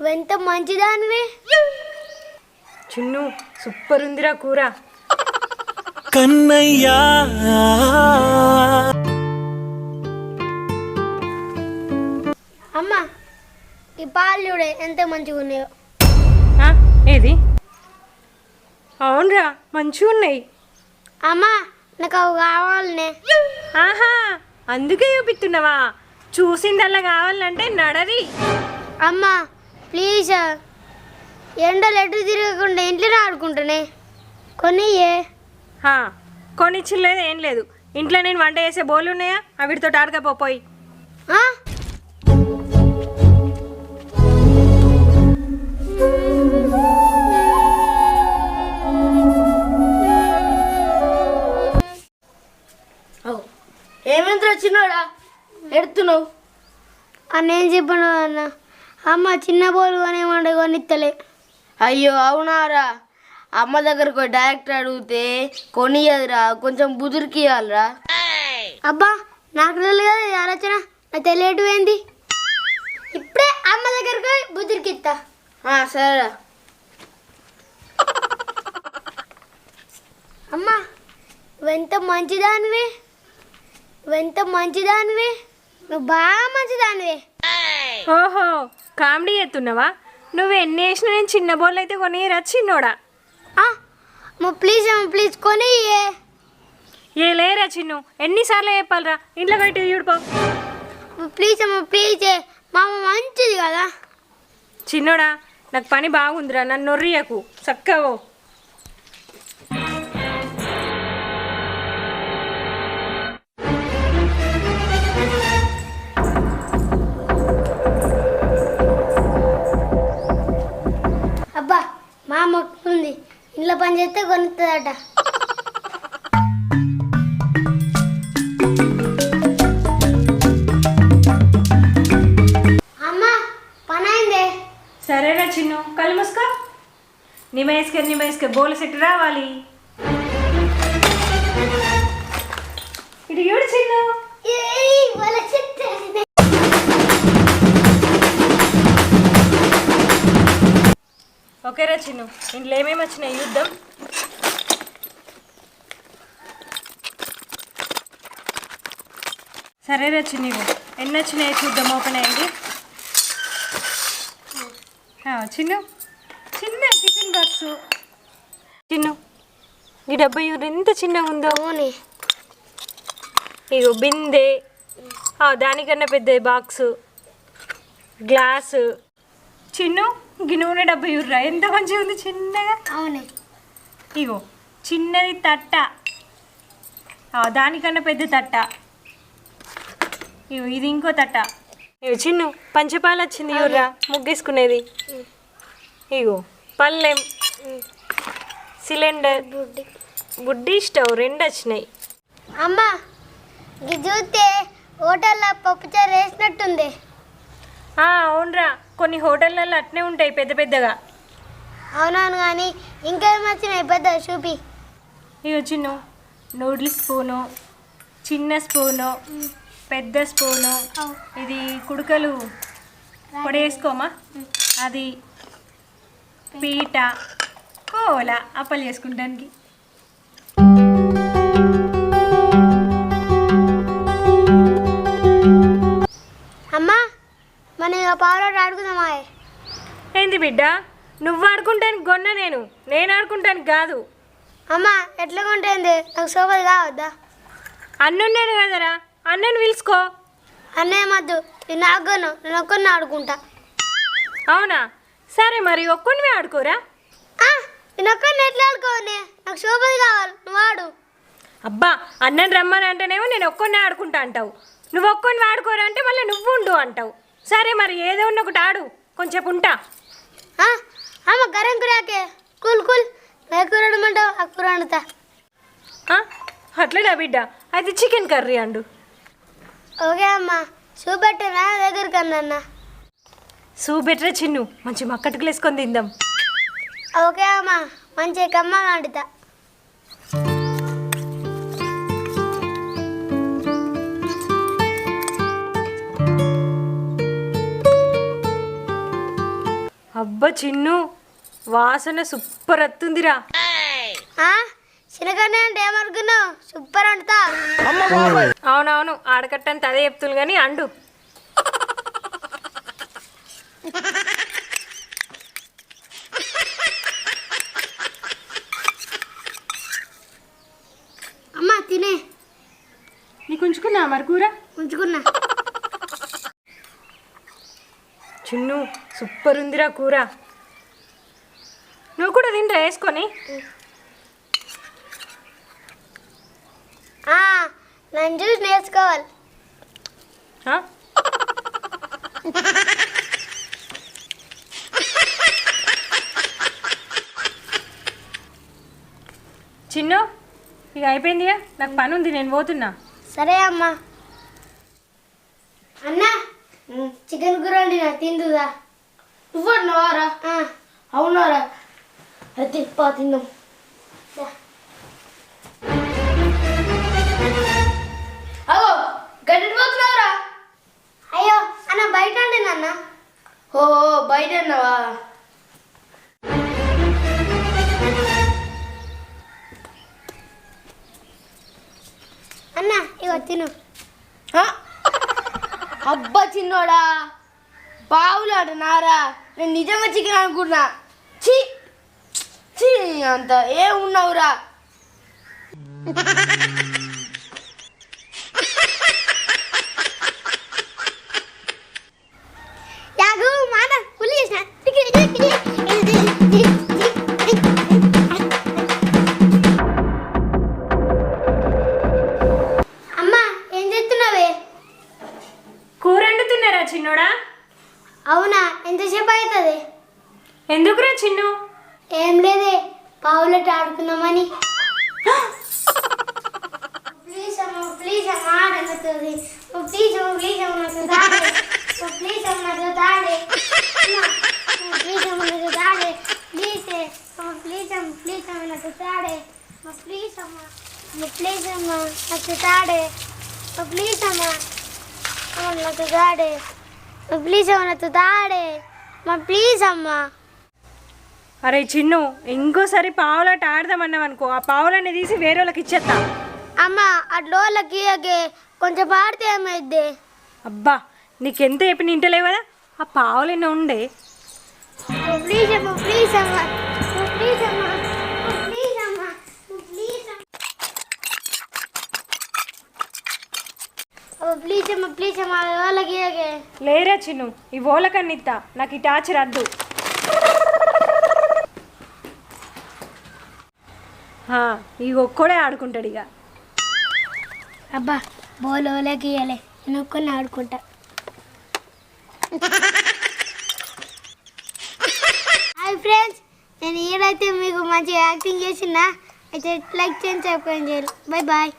ఎంత మంచిదానివి? చిన్ను సూపర్ ఉందిరా కూర. కన్నయ్యా. అమ్మ ఈ పాలు చూడే ఎంత మంచిగా ఉన్నాయో ఆ, ఏది? అవునరా మంచిగా ఉన్నాయి అమ్మ నాకు అవి కావాలనే. ఆహా అందుకే చూపిస్తున్నావా? చూసిందల్లా కావాలంటే నడరి. అమ్మ ప్లీజ్. ఎండలు ఎటు తిరగకుండా ఇంట్లోనే ఆడుకుంటానే. కొనియే హా, కొనిచ్చిలేదు ఏం లేదు. ఇంట్లో నేను వంట చేసే బోలు ఉన్నాయా? అవిటితో ఆడకపోయి ఆ? ఏమైంది వచ్చినోడా ఎడుతున్నావు అన్న ఏం చెప్పను అన్న. అమ్మ చిన్న బోలు కొనేమంటే కొనిత్తలే. అయ్యో అవునారా? అమ్మ దగ్గరకు పోయి డైరెక్ట్ అడిగితే కొనియదురా కొంచెం బుదురికి ఇవ్వాలిరా అబ్బా నాకు తెలియదు కదా ఈ ఆలోచన. నాకు తెలియటు ఏంది ఇప్పుడే అమ్మ దగ్గరకు పోయి బుద్ధిరికిత్తా ఆ, సరేరా. అమ్మా నువ్వెంత మంచిదానివి? నువ్వెంత మంచిదానివి? నువ్వు బాగా మంచిదానివి. ఓహో కామెడీ ఎత్తున్నావా నువ్వు ఎన్ని వేసినా నేను చిన్న బోల్ అయితే కొనియరా చిన్నోడా ప్లీజ్ అమ్మ ప్లీజ్ కొనియే ఏ లేరా చిన్ను ఎన్నిసార్లు చెప్పాలరా? ఇంట్లో బయట చూడిపో ప్లీజ్ అమ్మ ప్లీజ్ మా అమ్మ మంచిది కదా. చిన్నోడా నాకు పని బాగుందిరా నన్ను నొర్రియకు చక్కవో కొనుస్తుందట అమ్మ పని అయిందే సరేనా చిన్ను కళ్ళు మూసుకో. నిమేసుకే నిమేసుకే బోల సెట్ రావాలి. ఇటు చూడు చిన్ను. ఓకేరా చిన్ను ఇంట్లో ఏమేమి వచ్చినాయి చూద్దాం. సరేరా చిన్ను ఇవ్వు. ఎన్ని వచ్చినాయి చూద్దాం ఓపెన్ అయ్యింది చిన్ను. చిన్న టిఫిన్ బాక్స్. చిన్ను ఈ డబ్బా ఇవ్వరు. ఎంత చిన్నగా ఉందో. ఇగో బిందె. దానికన్నా పెద్ద బాక్స్. గ్లాసు. చిన్ను ఈ నూనె డబ్బా ఇవ్వరా? ఎంత మంచిగా ఉంది చిన్నగా. అవునే. ఇగో చిన్నది తట్ట. దానికన్నా పెద్ద తట్ట. ఇది ఇంకో తట్ట. చిన్ను పంచపాలు వచ్చింది ఇవ్వరా ముగ్గేసుకునేది. ఇగో పళ్ళెం సిలిండర్ బుడ్డి. బుడ్డి స్టవ్ రెండు వచ్చినాయి. అమ్మ ఇది చూస్తే హోటల్లో పప్పుచారు వేసినట్టుంది. అవునరా. కొన్ని హోటళ్ళల్లో అట్నే ఉంటాయి పెద్ద పెద్దగా. అవునవును కానీ ఇంకేం వచ్చినాయి? పెద్ద చూపి. ఇగో చిన్ను నూడిల్స్ స్పూను చిన్న స్పూను పెద్ద స్పూను. ఇది కుడుకలు పొడేసుకోమా? అది పీట కోల అప్పలు చేసుకుంటానికి. అమ్మ మన పావులాట ఆడుకుందామా? ఏంది బిడ్డ? నువ్వు ఆడుకుంటానికి కొన్న నేను. నేను ఆడుకుంటానికి కాదు. అమ్మ ఎట్లా కొంటుంది? నాకు సోపది కావద్దా? అన్నున్నాడు కదరా? అన్నను పిలుచుకో. అన్నయ్య మద్దు నాకు కొను నేను ఒక్కరిని ఆడుకుంటా. అవునా? సరే మరి ఒక్కనివే ఆడుకోరా? నేను ఒక్కరిని ఎట్లా ఆడుకోవనే నాకు సోపది కావాలి నువ్వు ఆడు. అబ్బా అన్నని రమ్మని అంటేనేమో నేను ఒక్కొన్ని ఆడుకుంటా అంటావు. నువ్వు ఒక్కొని ఆడుకోరా అంటే మళ్ళీ నువ్వు ఉండు అంటావు. సరే మరి ఏదో ఉన్న ఒకటి ఆడు. కొంచెం ఉంటా. ఆ, అమ్మ గరం కురాకే. Cool cool. ఏ కూర వండమంటావు? ఆ కూర వండుతా? అట్లేనా బిడ్డ? అది చికెన్ కర్రీ అండు ఓకే అమ్మ. చూపెట్టనా దగ్గరికి అన్న సూ బెటరే చిన్ను మంచి మక్కటికలు వేసుకొని తిందాం. ఓకే అమ్మ మంచి కమ్మగా వండుతా అబ్బా చిన్ను వాసన సూపర్ వస్తుందిరా ఆ? చిన్నకన్నా అంటే ఏమనుకున్నావు? సూపర్ అంటా. అవునవును ఆడకట్టంత అదే చెప్తులు కానీ అండు. అమ్మ తినే. నీకు ఉంచుకున్నా మరి కూర? ఉంచుకున్నా చిన్ను సూపర్ ఉందిరా కూర. నువ్వు కూడా తింటా వేసుకొని. నన్ను చూసి నేర్చుకోవాలి? చిన్ను ఇక అయిపోయిందిగా నాకు పని ఉంది నేను పోతున్నా. సరే అమ్మా. అన్న చికెన్ కూర వండినా తిందుదా నువ్వు అన్నవారా ఆ, అవునారా? అయితే పా తిందాం. అన్న? ఓ బయట అన్నావా? అన్న ఇగో తిను. హ? అబ్బా చిన్నోడా. బావులాడు నారా. నేను నిజంగా చికెన్ అనుకున్నా ఛీ! ఛీ అంత ఏం ఉన్నావురా ప్లీజ్ అమ్మ ప్లీజ్ అమ్మ ఆడనవుతుంది ప్లీజ్ అమ్మ ప్లీజ్ అమ్మ నాకు దాడే ప్లీజ్ అమ్మ నాకు దాడే ప్లీజ్ అమ్మ నాకు దాడే ప్లీజ్ అమ్మ ప్లీజ్ అమ్మ ప్లీజ్ అమ్మ నాకు దాడే ప్లీజ్ అమ్మ ప్లీజ్ అమ్మ నాకు దాడే ప్లీజ్ అమ్మ అమ్మ నాకు దాడే ప్లీజ్ అమ్మ నాకు దాడే ప్లీజ్ అమ్మ అరే చిన్ను ఇంకోసారి పావులాట ఆడదామన్నావు అనుకో ఆ పావులని తీసి వేరే వాళ్ళకి ఇచ్చేస్తా అమ్మ అట్లోళ్ళకి కొంచెం పాడితే ఏమైద్ది? అబ్బా నీకెంత చెప్పిన ఇంటలేవు కదా ఆ పావులైనా ఉండే. ప్లీజ్ అమ్మ ప్లీజ్ అమ్మ ప్లీజ్ అమ్మ ప్లీజ్ అమ్మ ప్లీజ్ అమ్మ. వాళ్ళకి లేరా చిన్ను ఈ ఓలకన్నా ఇత్తా నాకు ఈ టార్చర్ రద్దు హా, ఈ ఒక్కడే ఆడుకుంటాడు ఇక అబ్బా బోల్ ఓలకి ఇవ్వలే నేను ఒక్కని ఆడుకుంటా. హాయ్ ఫ్రెండ్స్ నేను ఈడైతే మీకు మంచి యాక్టింగ్ చేసిన అయితే లైక్ చేయండి సబ్స్క్రైబ్ చేయాలి బాయ్ బాయ్.